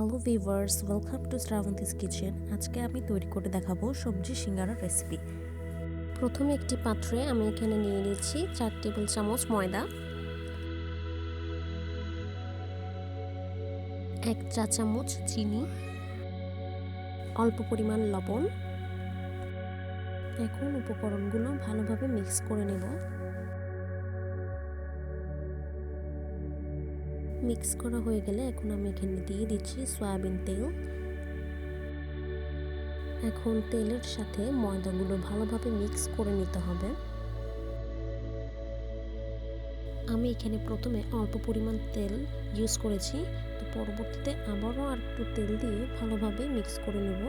Hello viewers welcome to Srabanti's kitchen আজকে আমি তৈরি করে দেখাবো সবজি সিঙ্গারার রেসিপি প্রথমে একটি পাত্রে আমি এখানে নিয়ে নিচ্ছি চার টেবিল চামচ ময়দা। এক চা চামচ চিনি। অল্প পরিমাণ লবণ। এখন উপকরণগুলো ভালোভাবে মিক্স করে নেব। মিক্স করা হয়ে গেলে এখন আমি এখানে দিয়ে দিচ্ছি সয়াবিন তেল। এখন তেলের সাথে ময়দাগুলো ভালোভাবে মিক্স করে নিতে হবে। আমি এখানে প্রথমে অল্প পরিমাণ তেল ইউজ করেছি। তো পরবর্তীতে আবারও আর একটু তেল দিয়ে ভালোভাবে মিক্স করে নেব।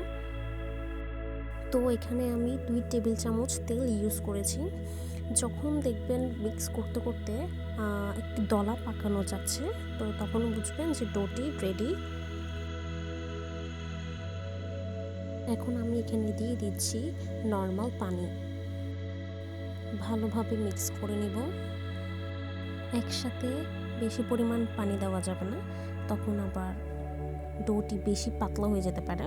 তো এখানে আমি দুই টেবিল চামচ তেল ইউজ করেছি। যখন দেখবেন মিক্স করতে করতে একটু দলা পাকানো যাচ্ছে, তো তখন বুঝবেন যে ডোটি রেডি এখন আমি এখানে দিয়ে দিচ্ছি নর্মাল পানি। ভালোভাবে মিক্স করে নেব। একসাথে বেশি পরিমাণ পানি দেওয়া যাবে না, তখন আবার ডোটি বেশি পাতলা হয়ে যেতে পারে।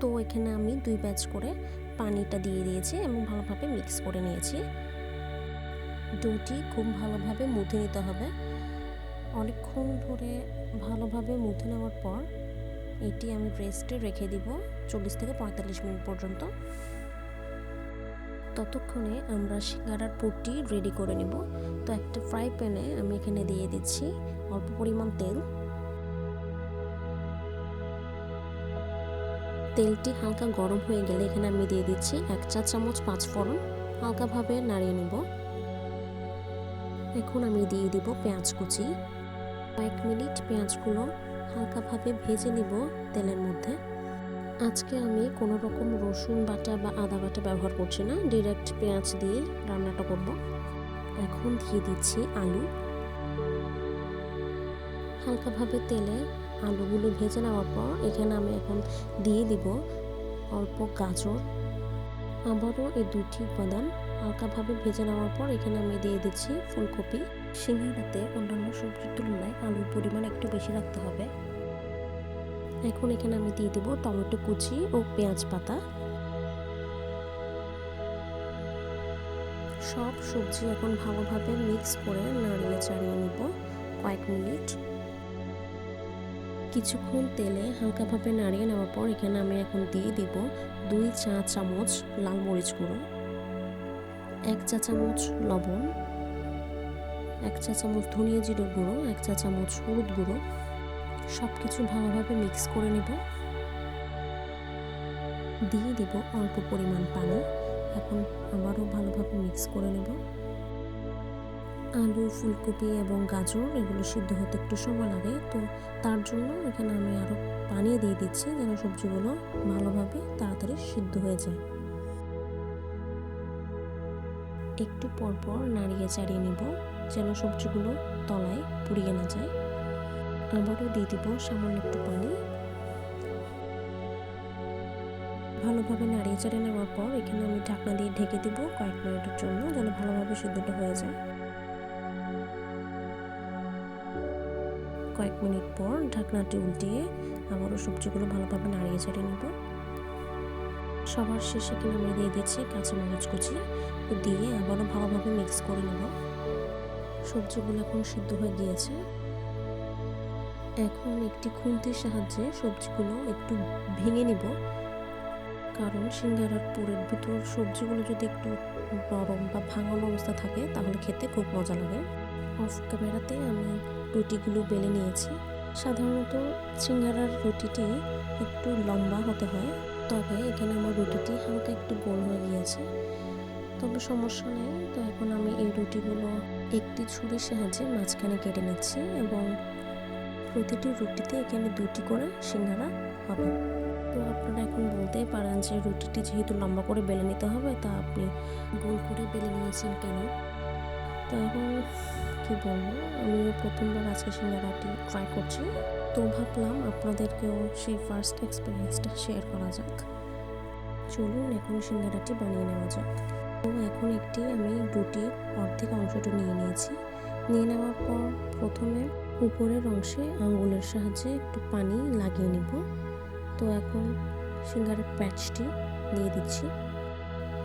তো এখানে আমি দুই ব্যাচ করে পানিটা দিয়ে দিয়েছি এবং ভালোভাবে মিক্স করে নিয়েছি। ডোটি খুব ভালোভাবে মুথে নিতে হবে। অনেকক্ষণ ধরে ভালোভাবে মুথে নেওয়ার পর এটি আমি রেস্টে রেখে দিব চল্লিশ থেকে পঁয়তাল্লিশ মিনিট পর্যন্ত। ততক্ষণে আমরা সিঙ্গারার পুরটি রেডি করে নেব। তো একটা ফ্রাই প্যানে আমি এখানে দিয়ে দিচ্ছি অল্প পরিমাণ তেল। তেলটি হালকা গরম হয়ে গেলে এখানে আমি দিয়ে দিচ্ছি এক চা চামচ পাঁচ ফোড়ন হালকাভাবে নাড়িয়ে নেব। এখন আমি দিয়ে দিব পেঁয়াজ কুচি। কয়েক মিনিট পেঁয়াজগুলো হালকাভাবে ভেজে নিব তেলের মধ্যে। আজকে আমি কোনো রকম রসুন বাটা বা আদা বাটা ব্যবহার করছি না ডিরেক্ট পেঁয়াজ দিয়ে রান্নাটা করব। এখন দিয়ে দিচ্ছি আলু। হালকাভাবে তেলে আলুগুলো ভেজে নেওয়ার পর এখানে আমি এখন দিয়ে দিব অল্প গাজর। আবারও এই দুটি উপাদান হালকাভাবে ভেজে নেওয়ার পর এখানে আমি দিয়ে দিচ্ছি ফুলকপি। সিঙ্গারাতে অন্যান্য সবজির তুলনায় আলুর পরিমাণ একটু বেশি রাখতে হবে। এখন এখানে আমি দিয়ে দেবো টমেটো কুচি ও পেঁয়াজ পাতা। সব সবজি এখন ভালোভাবে মিক্স করে নাড়িয়ে চাড়িয়ে নিব কয়েক মিনিট। কিছুক্ষণ তেলে হালকাভাবে নাড়িয়ে নেওয়ার পর এখানে আমি এখন দিয়ে দিব দুই চা চামচ লাল মরিচ গুঁড়ো। এক চা চামচ লবণ, এক চা চামচ ধনিয়া জিরে গুঁড়ো, এক চা চামচ হলুদ গুঁড়ো সব কিছু ভালোভাবে মিক্স করে নেব। দিয়ে দিব অল্প পরিমাণ পানি, এখন আবারও ভালোভাবে মিক্স করে নেব। আলু, ফুলকপি এবং গাজর, এগুলো সিদ্ধ হতে একটু সময় লাগে, তো তার জন্য এখানে আমি আরও পানি দিয়ে দিচ্ছি যেন সবজিগুলো ভালোভাবে তাড়াতাড়ি সিদ্ধ হয়ে যায়। একটু পরপর নাড়িয়ে চাড়িয়ে নেব, যেন সবজিগুলো তলায় পুড়িয়ে না যায়। আবারও দিয়ে দিব সামান্য একটু পানি। ভালোভাবে নাড়িয়ে চাড়িয়ে নেওয়ার পর এখানে আমি ঢাকনা দিয়ে ঢেকে দিব কয়েক মিনিটের জন্য, যেন ভালোভাবে সিদ্ধটা হয়ে যায়। কয়েক মিনিট পর ঢাকনাটি উল্টিয়ে আবারও সবজিগুলো ভালোভাবে নাড়িয়ে চাড়িয়ে নেব। সবার শেষে এখানে আমি দিয়ে দিচ্ছি কাঁচামরিচ কুচি। দিয়ে আবারও ভালোভাবে মিক্স করে নেব। সবজিগুলো এখন সিদ্ধ হয়ে গিয়েছে। এখন একটি খুন্তির সাহায্যে সবজিগুলো একটু ভেঙে নিব। কারণ সিঙ্গারার পুরের ভিতর সবজিগুলো যদি একটু নরম বা ভাঙানো অবস্থা থাকে, তাহলে খেতে খুব মজা লাগে। অফ ক্যামেরাতে আমি রুটিগুলো বেলে নিয়েছি। সাধারণত সিঙ্গারার রুটিটি একটু লম্বা হতে হয়। তবে এখানে আমার রুটিটি হালকা একটু গোল হয়ে গিয়েছে। তবে সমস্যা নেই। তো এখন আমি এই রুটিগুলো একটি ছুরির সাহায্যে মাঝখানে কেটে নিচ্ছি এবং প্রতিটি রুটিতে এখানে দুটি করে সিঙ্গারা হবে। তো আপনারা এখন বলতেই পারেন যে রুটিটি যেহেতু লম্বা করে বেলে নিতে হবে, তা আপনি গোল করে বেলে নিয়েছেন কেন? তো এখন কী বলব? আমি প্রথমবার আজকে সিঙ্গারাটি ট্রাই করছি। তো ভাবলাম আপনাদেরকেও সেই ফার্স্ট এক্সপিরিয়েন্সটা শেয়ার করা যাক। চলুন এখন সিঙ্গারাটি বানিয়ে নেওয়া যাক। তো এখন একটি আমি রুটির অর্ধেক অংশটা নিয়ে নিয়েছি। নিয়ে নেওয়ার পর প্রথমে উপরের অংশে আঙ্গুলের সাহায্যে একটু পানি লাগিয়ে নিব। তো এখন সিঙ্গারের প্যাচটি দিয়ে দিচ্ছি।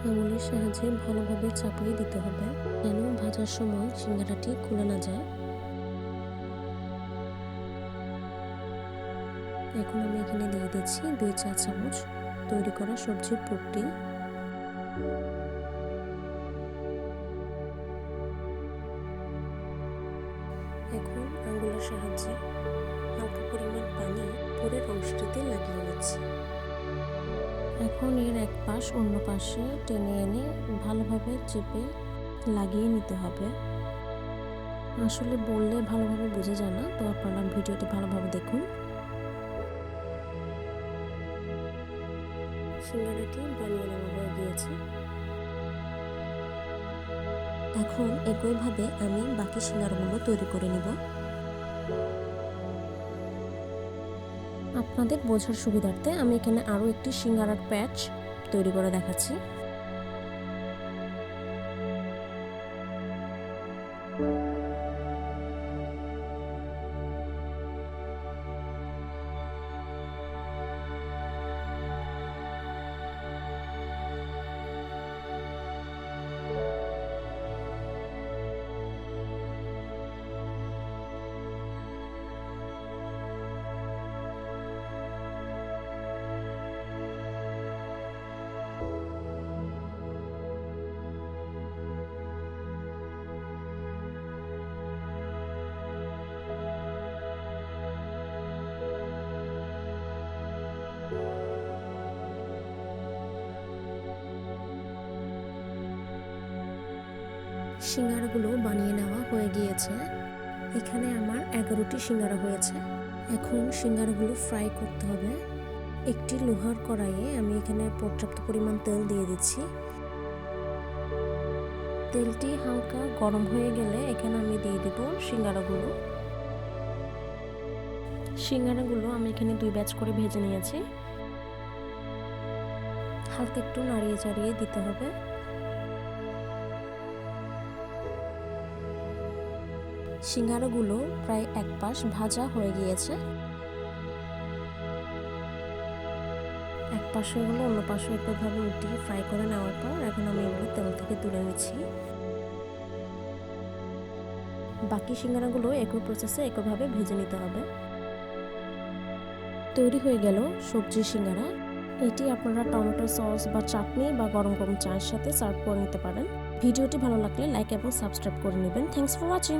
আঙুলের সাহায্যে ভালোভাবে চাপিয়ে দিতে হবে, যেন ভাজার সময় সিঙ্গারাটি খুলে না যায়। এখন আমি এখানে দিয়ে দিচ্ছি দুই চা চামচ তৈরি করা সবজির পুরটি এখন আঙ্গুলের সাহায্যে হালকা পরিমাণ পানি পুরের অংশটিতে লাগিয়ে নিচ্ছি। এখন এর এক পাশ অন্য পাশে টেনে এনে ভালোভাবে চেপে লাগিয়ে নিতে হবে। আসলে বললে ভালোভাবে বোঝা যায় না, তো আপনারা ভিডিওটি ভালোভাবে দেখুন। সিঙ্গারাটি বানিয়ে নেওয়া হয়ে গিয়েছে। এখন একইভাবে আমি বাকি সিঙ্গারগুলো তৈরি করে নিব। আপনাদের বোঝার সুবিধার্থে আমি এখানে আরও একটি সিঙ্গারার প্যাচ তৈরি করে দেখাচ্ছি। সিঙ্গারাগুলো বানিয়ে নেওয়া হয়ে গিয়েছে। এখানে আমার এগারোটি সিঙ্গারা হয়েছে। এখন সিঙ্গারাগুলো ফ্রাই করতে হবে। একটি লোহার কড়াইয়ে আমি এখানে পর্যাপ্ত পরিমাণ তেল দিয়ে দিচ্ছি। তেলটি হালকা গরম হয়ে গেলে এখানে আমি দিয়ে দিব সিঙ্গারাগুলো। সিঙ্গারাগুলো আমি এখানে দুই ব্যাচ করে ভেজে নিয়েছি। হালকা একটু নাড়িয়ে চাড়িয়ে দিতে হবে। সিঙ্গারাগুলো প্রায় এক পাশ ভাজা হয়ে গিয়েছে। এক পাশে হলো অন্য পাশে একইভাবে উঠিয়ে ফ্রাই করে নেওয়ার পর এখন আমি এগুলো তেল থেকে তুলে নিচ্ছি। বাকি সিঙ্গারাগুলো একই প্রসেসে একইভাবে ভেজে নিতে হবে। তৈরি হয়ে গেল সবজি সিঙ্গারা। এটি আপনারা টমেটো সস বা চাটনি বা গরম গরম চায়ের সাথে সার্ভ করে নিতে পারেন। ভিডিওটি ভালো লাগলে লাইক এবং সাবস্ক্রাইব করে নেবেন। Thanks for watching